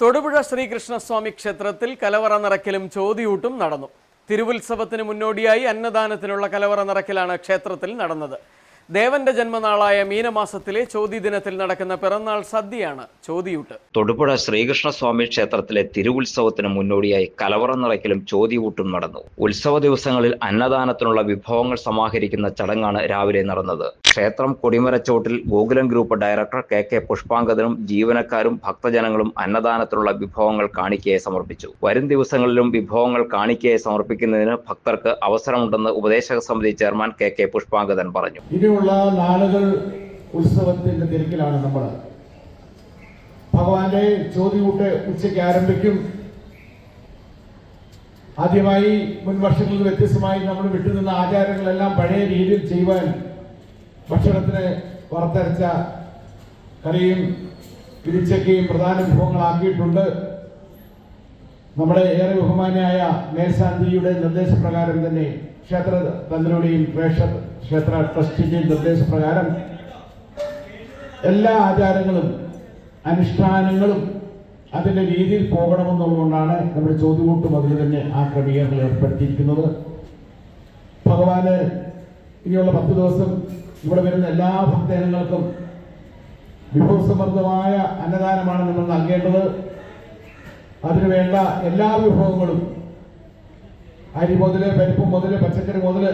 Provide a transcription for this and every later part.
തൊടുപുഴ ശ്രീകൃഷ്ണസ്വാമി ക്ഷേത്രത്തിൽ കലവറ നിറയ്ക്കലും ചോതിയൂട്ടും നടന്നു. തിരുവുത്സവത്തിന് മുന്നോടിയായി അന്നദാനത്തിനുള്ള കലവറ നിറയ്ക്കലാണ് ക്ഷേത്രത്തിൽ നടന്നത്. ദേവന്റെ ജന്മനാളായ മീനമാസത്തിലെ ചോതി ദിനത്തിൽ നടക്കുന്ന പിറന്നാൾ സദ്യയാണ് ചോതിയൂട്ട്. തൊടുപുഴ ശ്രീകൃഷ്ണസ്വാമി ക്ഷേത്രത്തിലെ തിരുവുത്സവത്തിന് മുന്നോടിയായി കലവറ നിറയ്ക്കലും ചോതിയൂട്ടും നടന്നു. ഉത്സവ ദിവസങ്ങളിൽ അന്നദാനത്തിനുള്ള വിഭവങ്ങൾ സമാഹരിക്കുന്ന ചടങ്ങാണ് രാവിലെ നടന്നത്. ക്ഷേത്രം കൊടിമരച്ചോട്ടിൽ Gokulam group director K K പുഷ്പാങ്കദനും ജീവനക്കാരും ഭക്തജനങ്ങളും അന്നദാനത്തിനുള്ള വിഭവങ്ങൾ കാണിക്കയെ സമർപ്പിച്ചു. വരും ദിവസങ്ങളിലും വിഭവങ്ങൾ കാണിക്കയെ സമർപ്പിക്കുന്നതിന് ഭക്തർക്ക് അവസരമുണ്ടെന്ന് ഉപദേശക സമിതി ചെയർമാൻ കെ കെ പുഷ്പാങ്കദൻ പറഞ്ഞു. ഇനിയുള്ള നാളുകൾ ഉത്സവത്തിന്റെ തിരക്കിലാണ് നമ്മൾ. ഭഗവാന്റെ ചോദ്യകൂട്ട് ഉച്ചയ്ക്ക് ആരംഭിക്കും. ആദ്യമായി മുൻ വർഷങ്ങളിൽ വ്യത്യസ്തമായി നമ്മൾ വിട്ടുനിന്ന ആചാരങ്ങളെല്ലാം പഴയ രീതിയിൽ ചെയ്യുവാൻ ഭക്ഷണത്തിന് വറുത്തരച്ച കറിയും പിരിച്ചക്കയും പ്രധാന വിഭവങ്ങളാക്കിയിട്ടുണ്ട്. നമ്മുടെ ഏറെ ബഹുമാനായ മേൽശാന്തിയുടെ നിർദ്ദേശപ്രകാരം തന്നെ ക്ഷേത്ര തന്ത്രിയുടെയും ക്ഷേത്ര ക്ഷേത്ര നിർദ്ദേശപ്രകാരം എല്ലാ ആചാരങ്ങളും അനുഷ്ഠാനങ്ങളും അതിന്റെ രീതിയിൽ പോകണമെന്നുള്ളതുകൊണ്ടാണ് നമ്മുടെ ചോദ്യകൂട്ടും അതിൽ തന്നെ ആ ക്രമീകരണങ്ങൾ ഏർപ്പെടുത്തിയിരിക്കുന്നത്. ഭഗവാന് ഇനിയുള്ള പത്ത് ദിവസം ഇവിടെ വരുന്ന എല്ലാ ഭക്തജനങ്ങൾക്കും വിഭവസമൃദ്ധമായ അന്നദാനമാണ് നമ്മൾ നൽകേണ്ടത്. അതിനു വേണ്ട എല്ലാ വിഭവങ്ങളും അരി മുതൽ പരിപ്പ് മുതൽ പച്ചക്കറി മുതൽ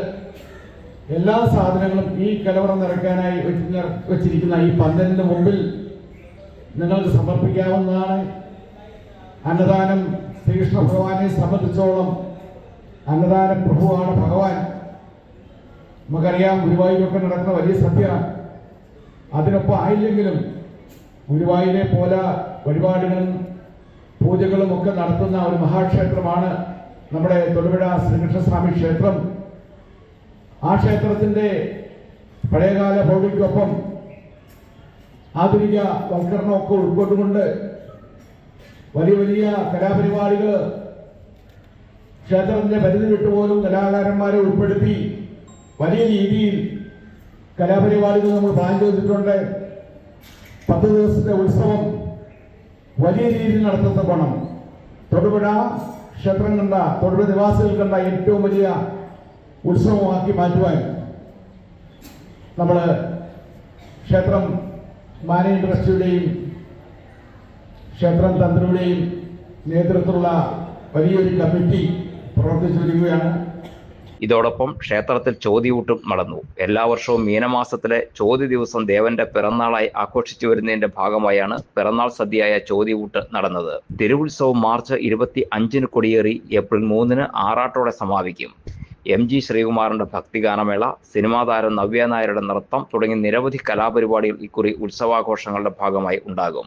എല്ലാ സാധനങ്ങളും ഈ കലവറ നിറയ്ക്കാനായി വെച്ചിരിക്കുന്ന ഈ പന്തലിന്റെ മുമ്പിൽ നിങ്ങൾക്ക് സമർപ്പിക്കാവുന്നതാണ്. അന്നദാനം ശ്രീകൃഷ്ണ ഭഗവാനെ സംബന്ധിച്ചോളം അന്നദാന പ്രഭുവാണ് ഭഗവാൻ. നമുക്കറിയാം ഗുരുവായൂരൊക്കെ നടക്കുന്ന വലിയ സദ്യ. അതിനൊപ്പം ആയില്ലെങ്കിലും ഗുരുവായൂരെ പോലെ വഴിപാടുകളും പൂജകളും ഒക്കെ നടത്തുന്ന ഒരു മഹാക്ഷേത്രമാണ് നമ്മുടെ തൊടുപുഴ ശ്രീകൃഷ്ണസ്വാമി ക്ഷേത്രം ആ ക്ഷേത്രത്തിന്റെ പഴയകാല ഭൗതിക്കൊപ്പം ആധുനിക വൽക്കരണമൊക്കെ ഉൾക്കൊണ്ടുകൊണ്ട് വലിയ വലിയ കലാപരിപാടികൾ ക്ഷേത്രത്തിന്റെ പരിധി വിട്ടുപോലും കലാകാരന്മാരെ ഉൾപ്പെടുത്തി വലിയ രീതിയിൽ കലാപരിപാടികൾ നമ്മൾ പ്ലാൻ ചെയ്തിട്ടുണ്ട്. പത്ത് ദിവസത്തെ ഉത്സവം വലിയ രീതിയിൽ നടത്തുന്ന പണം. തൊടുപുഴ ക്ഷേത്രം കണ്ട തൊടുപുഴ നിവാസികൾ കണ്ട ഏറ്റവും വലിയ ഉത്സവമാക്കി മാറ്റുവാൻ നമ്മൾ ക്ഷേത്രം മാനേജ് ട്രസ്റ്റിയുടെയും ക്ഷേത്രം തന്ത്രിയുടെയും നേതൃത്വത്തിലുള്ള വലിയൊരു കമ്മിറ്റി പ്രവർത്തിച്ചു വരികയാണ് ഇതോടൊപ്പം ക്ഷേത്രത്തിൽ ചോതിയൂട്ടും നടന്നു. എല്ലാ വർഷവും മീനമാസത്തിലെ ചോതി ദിവസം ദേവന്റെ പിറന്നാളായി ആഘോഷിച്ചു വരുന്നതിന്റെ ഭാഗമായാണ് പിറന്നാൾ സദ്യയായ ചോതിയൂട്ട് നടന്നത്. തിരുവുത്സവം മാർച്ച് ഇരുപത്തി അഞ്ചിന് കൊടിയേറി ഏപ്രിൽ മൂന്നിന് ആറാട്ടോടെ സമാപിക്കും. എം ജി ശ്രീകുമാറിന്റെ ഭക്തിഗാനമേള സിനിമാ താരം നവ്യ നായരുടെ നൃത്തം തുടങ്ങി നിരവധി കലാപരിപാടികൾ ഇക്കുറി ഉത്സവാഘോഷങ്ങളുടെ ഭാഗമായി ഉണ്ടാകും.